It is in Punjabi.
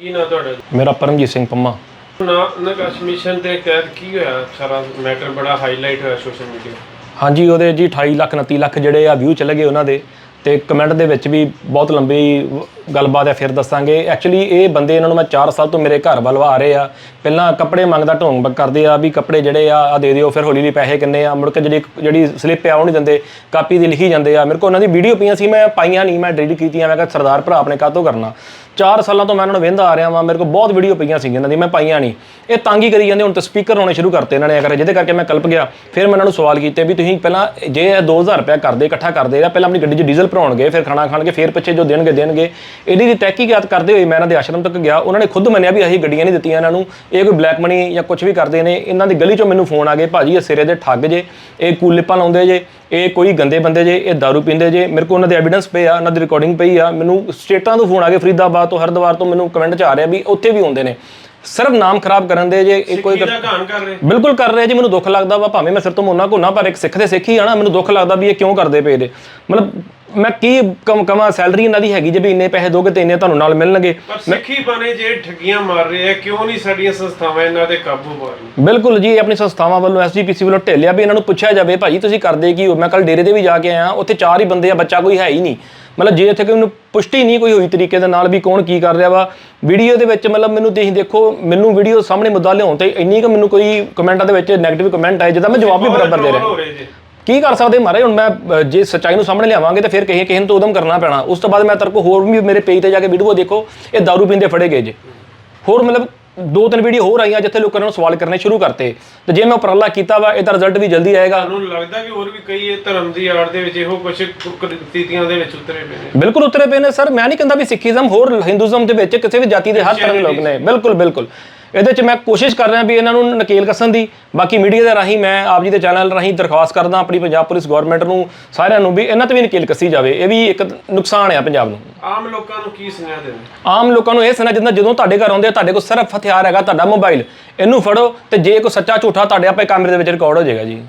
ਕੀ ਨਾ ਤੁਹਾਡਾ? ਮੇਰਾ ਪਰਮਜੀਤ ਸਿੰਘ ਪੰਮਾ। ਨਾ ਨਕਾਸ਼ ਮਿਸ਼ਨ ਦੇ ਤਹਿਤ ਕੀ ਹੋਇਆ? ਸਾਰਾ ਮੈਟਰ ਬੜਾ ਹਾਈਲਾਈਟ ਹੋਇਆ ਸੋਸ਼ਲ ਮੀਡੀਆ ਹਾਂਜੀ ਉਹਦੇ ਜੀ 28 ਲੱਖ 29 ਲੱਖ ਜਿਹੜੇ ਆ ਵਿਊ ਚਲੇ ਗਏ ਉਹਨਾਂ ਦੇ। ਤੇ ਕਮੈਂਟ ਦੇ ਵਿੱਚ ਵੀ ਬਹੁਤ ਲੰਬੀ ਗੱਲਬਾਤ ਹੈ ਫਿਰ ਦੱਸਾਂਗੇ। ਐਕਚੁਅਲੀ ਇਹ ਬੰਦੇ ਇਹਨਾਂ ਨੂੰ ਮੈਂ 4 ਸਾਲ ਤੋਂ ਮੇਰੇ ਘਰ ਵੱਲ ਆ ਰਹੇ ਆ। ਪਹਿਲਾਂ ਕੱਪੜੇ ਮੰਗਦਾ ਢੋਂਗ ਬ- ਕਰਦੇ ਆ ਵੀ ਕੱਪੜੇ ਜਿਹੜੇ ਆ ਆ ਦੇ ਦਿਓ ਫਿਰ ਹੌਲੀ ਹੌਲੀ ਪੈਸੇ ਕਿੰਨੇ ਆ। ਮੁੜ ਕੇ ਜਿਹੜੀ ਜਿਹੜੀ ਸਲਿੱਪ ਆ ਉਹ ਨਹੀਂ ਦਿੰਦੇ। ਕਾਪੀ ਦੀ ਲਿਖੀ ਜਾਂਦੇ ਆ। ਮੇਰੇ ਕੋਲ ਉਹਨਾਂ ਦੀ ਵੀਡੀਓ ਪਈਆਂ ਸੀ ਮੈਂ ਪਾਈਆਂ ਨਹੀਂ ਮੈਂ ਡਿਲੀਟ ਕੀਤੀਆਂ। ਮੈਂ ਕਿਹਾ ਸਰਦਾਰ ਭਰਾ ਆਪਣੇ ਕਾਹਤੋਂ ਕਰਨਾ? 4 ਸਾਲਾਂ ਤੋਂ ਮੈਂ ਇਹਨਾਂ ਨੂੰ ਵੇਂਦਾ ਆ ਰਿਹਾ ਵਾਂ, ਮੇਰੇ ਕੋਲ ਬਹੁਤ ਵੀਡੀਓ ਪਈਆਂ ਸੀ ਇਹਨਾਂ ਦੀ, ਮੈਂ ਪਾਈਆਂ ਨਹੀਂ। ਇਹ ਤੰਗ ਹੀ ਕਰੀ ਜਾਂਦੇ, ਹੁਣ ਤਾਂ ਸਪੀਕਰ ਹੋਣੇ ਸ਼ੁਰੂ ਕਰਤੇ ਇਹਨਾਂ ਨੇ, ਅਗਰ ਜਿਹਦੇ ਕਰਕੇ ਮੈਂ ਕਲਪ ਗਿਆ, ਫਿਰ ਮੈਂ ਇਹਨਾਂ ਨੂੰ ਸਵਾਲ ਕੀਤੇ ਵੀ ਤੁਸੀਂ ਪਹਿਲਾਂ ਜੇ ਇਹ 2000 ਰੁਪਏ ਕਰਦੇ, ਇਕੱਠਾ ਕਰਦੇ ਇਹਦਾ ਪਹਿਲਾਂ ਆਪਣੀ ਗੱਡੀ 'ਚ ਡੀਜ਼ਲ ਭਰਾਉਣਗੇ, ਫਿਰ ਖਾਣਾ ਖਾਣਗੇ, ਫਿਰ ਪਿੱਛੇ ਜੋ ਦੇਣਗੇ ਦੇਣਗੇ। ਇਹਦੀ ਦੀ ਤਹਿਕੀਕਾਤ ਕਰਦੇ ਹੋਏ ਮੈਂ ਇਹਨਾਂ ਦੇ ਆਸ਼ਰਮ ਤੱਕ ਗਿਆ, ਉਹਨਾਂ ਨੇ ਖੁਦ ਮੰਨਿਆ ਵੀ ਅਸੀਂ ਗੱਡੀਆਂ ਨਹੀਂ ਦਿੱਤੀਆਂ ਇਹਨਾਂ ਨੂੰ, ਇਹ ਕੋਈ ਬਲੈਕ ਮਨੀ ਜਾਂ ਕੁਝ ਵੀ ਕਰਦੇ ਨੇ, ਇਹਨਾਂ ਦੀ ਗਲੀ 'ਚੋਂ ਮੈਨੂੰ ਫੋਨ ਆ ਗਏ, ਭਾਜੀ ਇਹ ਸਿਰੇ ਦੇ ਠੱਗ ਜੇ, ਇਹ ਕੂਲਿਪਾਂ ਲਾਉਂਦੇ ਜੇ, ਇਹ ਕੋਈ ਗੰਦੇ ਬੰਦੇ ਜੇ, ਇਹ दारू ਪੀਂਦੇ ਜੇ, ਮੇਰੇ ਕੋਲ ਉਹਨਾਂ ਦੇ ਐਵੀਡੈਂਸ ਪਏ ਆ, ਉਹਨਾਂ ਦੀ ਰਿਕਾਰਡਿੰਗ ਪਈ ਆ, ਮੈਨੂੰ ਸਟੇਟਾਂ ਤੋਂ ਫੋਨ ਆ ਗਏ, ਫਰੀਦਾਬਾਦ ਤੋਂ ਹਰਦੁਆਰ ਤੋਂ ਮੈਨੂੰ ਕਮੈਂਟ 'ਚ ਆ ਰਿਹਾ ਵੀ ਉੱਥੇ ਵੀ ਹੁੰਦੇ ਨੇ। ਸਿਰਫ ਨਾਮ ਖਰਾਬ ਕਰਨ ਦੇ ਜੇ ਇਹ ਕੋਈ ਕੀ ਦਾ ਘਾਣ ਕਰ ਰਹੇ। ਬਿਲਕੁਲ ਕਰ ਰਿਹਾ ਜੀ ਮੈਨੂੰ ਦੁੱਖ ਲੱਗਦਾ ਵਾ ਭਾਵੇਂ ਮੈਂ ਸਿਰ ਤੋਂ ਮੋਨਾ ਘੁੰਨਾ ਪਰ ਇੱਕ ਸਿੱਖ ਦੇ ਸਿੱਖ ਹੀ ਆ ਨਾ ਮੈਨੂੰ ਦੁੱਖ ਲੱਗਦਾ ਵੀ ਇਹ ਕਿਉਂ ਕਰਦੇ ਪਏ ਦੇ ਮਤਲਬ ਮੈਂ ਕੀ ਕਮ ਕਮਾ ਸੈਲਰੀ ਇਹਨਾਂ ਦੀ ਹੈਗੀ ਜੇ ਵੀ ਇੰਨੇ ਪੈਸੇ ਦੋਗੇ ਤੇ ਇੰਨੇ ਤੁਹਾਨੂੰ ਨਾਲ ਮਿਲਣਗੇ? ਪਰ ਸਿੱਖੀ ਬਣੇ ਜੇ ਠੱਗੀਆਂ ਮਾਰ ਰਹੇ ਆ ਕਿਉਂ ਨਹੀਂ ਸਾਡੀਆਂ ਸੰਸਥਾਵਾਂ ਇਹਨਾਂ ਦੇ ਕਾਬੂ ਪਾ ਰਹੀਆਂ ਬਿਲਕੁਲ ਜੀ ਆਪਣੀ ਸੰਸਥਾਵਾਂ ਵੱਲੋਂ ਐਸਜੀਪੀਸੀ ਵੱਲੋਂ ਢਿੱਲਿਆ ਵੀ ਇਹਨਾਂ ਨੂੰ ਪੁੱਛਿਆ ਜਾਵੇ ਭਾਜੀ ਤੁਸੀਂ ਕਰਦੇ ਕੀ ਹੋ? ਮੈਂ ਕੱਲ ਡੇਰੇ ਤੇ ਵੀ ਜਾ ਕੇ ਆਇਆ ਉੱਥੇ ਚਾਰ ਹੀ ਬੰਦੇ ਆ ਬੱਚਾ ਕੋਈ ਹੈ ਹੀ ਨਹੀਂ। ਮਤਲਬ ਜੇ ਇੱਥੇ ਕੋਈ ਮੈਨੂੰ ਪੁਸ਼ਟੀ ਨਹੀਂ ਕੋਈ ਹੋਈ ਤਰੀਕੇ ਦੇ ਨਾਲ ਵੀ ਕੌਣ ਕੀ ਕਰ ਰਿਹਾ ਵਾ ਵੀਡੀਓ ਦੇ ਵਿੱਚ ਮਤਲਬ ਮੈਨੂੰ ਤੁਸੀਂ ਦੇਖੋ ਮੈਨੂੰ ਵੀਡੀਓ ਸਾਹਮਣੇ ਮੁੱਦਾ ਲਿਆਉਣ ਤੇ ਇੰਨੀ ਕਿ ਮੈਨੂੰ ਕੋਈ ਕਮੈਂਟਾਂ ਦੇ ਵਿੱਚ 네ਗੇਟਿਵ ਕਮੈਂਟ ਆਏ ਜਿਹਦਾ ਮੈਂ ਜਵਾਬ ਵੀ ਬਰਾਬਰ ਦੇ ਰਿਹਾ। ਕੀ ਕਰ ਸਕਦੇ ਮਹਾਰਾਜ ਹੁਣ ਮੈਂ ਅ, ਜੇ ਸੱਚਾਈ ਨੂੰ ਸਾਹਮਣੇ ਲਿਆਵਾਂਗੇ ਤਾਂ ਫਿਰ ਕਿਸੇ ਕਿਸੇ ਨੂੰ ਤਾਂ ਉਦਮ ਕਰਨਾ ਪੈਣਾ। ਉਸ ਤੋਂ ਬਾਅਦ ਮੈਂ ਤੇਰੇ ਹੋਰ ਵੀ ਮੇਰੇ ਪੇਜ ਤੇ ਜਾ ਕੇ ਵੀਡੀਓ ਦੇਖੋ ਇਹ दारू ਪੀਂਦੇ ਫੜੇ ਗਏ ਜੇ। ਹੋਰ ਮਤਲਬ ਦੋ ਤਿੰਨ ਵੀਡੀਓ ਹੋਰ ਆਈਆਂ ਜਿੱਥੇ ਲੋਕਾਂ ਨੇ ਸਵਾਲ ਕਰਨੇ ਸ਼ੁਰੂ ਕਰਤੇ। ਤੇ ਜੇ ਮੈਂ ਉਪਰਾਲਾ ਕੀਤਾ ਵਾ ਇਹਦਾ ਰਿਜ਼ਲਟ ਵੀ ਜਲਦੀ ਆਏਗਾ। ਤੁਹਾਨੂੰ ਲੱਗਦਾ ਕਿ ਹੋਰ ਵੀ ਕਈ ਇਹ ਧਰਮ ਦੀ ਆੜ ਦੇ ਵਿੱਚ ਇਹੋ ਕੁਝ ਕ੍ਰਿਤੀਆਂ ਦੇ ਵਿੱਚ ਉਤਰੇ ਪਏ ਨੇ? ਬਿਲਕੁਲ ਉਤਰੇ ਪਏ ਨੇ ਸਰ। ਮੈਂ ਨਹੀਂ ਕਹਿੰਦਾ ਵੀ ਸਿੱਖੀਜ਼ਮ ਹੋਰ ਹਿੰਦੂਜ਼ਮ ਦੇ ਵਿੱਚ ਕਿਸੇ ਵੀ ਜਾਤੀ ਦੇ ਹਰ ਤਰ੍ਹਾਂ ਦੇ ਲੋਕ ਨੇ। ਬਿਲਕੁਲ ਬਿਲਕੁਲ। ਇਹਦੇ 'ਚ ਮੈਂ ਕੋਸ਼ਿਸ਼ ਕਰ ਰਿਹਾ ਵੀ ਇਹਨਾਂ ਨੂੰ ਨਕੇਲ ਕੱਸਣ ਦੀ। ਬਾਕੀ ਮੀਡੀਆ ਦੇ ਰਾਹੀਂ ਮੈਂ ਆਪ ਜੀ ਦੇ ਚੈਨਲ ਰਾਹੀਂ ਦਰਖਾਸਤ ਕਰਦਾ ਆਪਣੀ ਪੰਜਾਬ ਪੁਲਿਸ ਗਵਰਨਮੈਂਟ ਨੂੰ ਸਾਰਿਆਂ ਨੂੰ ਵੀ ਇਹਨਾਂ ਤੇ ਵੀ ਨਕੇਲ ਕੱਸੀ ਜਾਵੇ। ਇਹ ਵੀ ਇੱਕ ਨੁਕਸਾਨ ਆ ਪੰਜਾਬ ਨੂੰ। ਆਮ ਲੋਕਾਂ ਨੂੰ ਕੀ ਸੁਨੇਹਾ ਦੇਣਾ? ਆਮ ਲੋਕਾਂ ਨੂੰ ਇਹ ਸੁਣਾ ਜਿੰਦਾ ਜਦੋਂ ਤੁਹਾਡੇ ਘਰ ਆਉਂਦੇ ਆ ਤੁਹਾਡੇ ਕੋਲ ਸਿਰਫ ਹਥਿਆਰ ਹੈਗਾ ਤੁਹਾਡਾ ਮੋਬਾਈਲ। ਇਹਨੂੰ ਫੜੋ ਤੇ ਜੇ ਕੋਈ ਸੱਚਾ ਝੂਠਾ ਤੁਹਾਡੇ ਆਪੇ ਕੈਮਰੇ ਦੇ ਵਿੱਚ ਰਿਕਾਰਡ ਹੋ ਜਾਏਗਾ ਜੀ।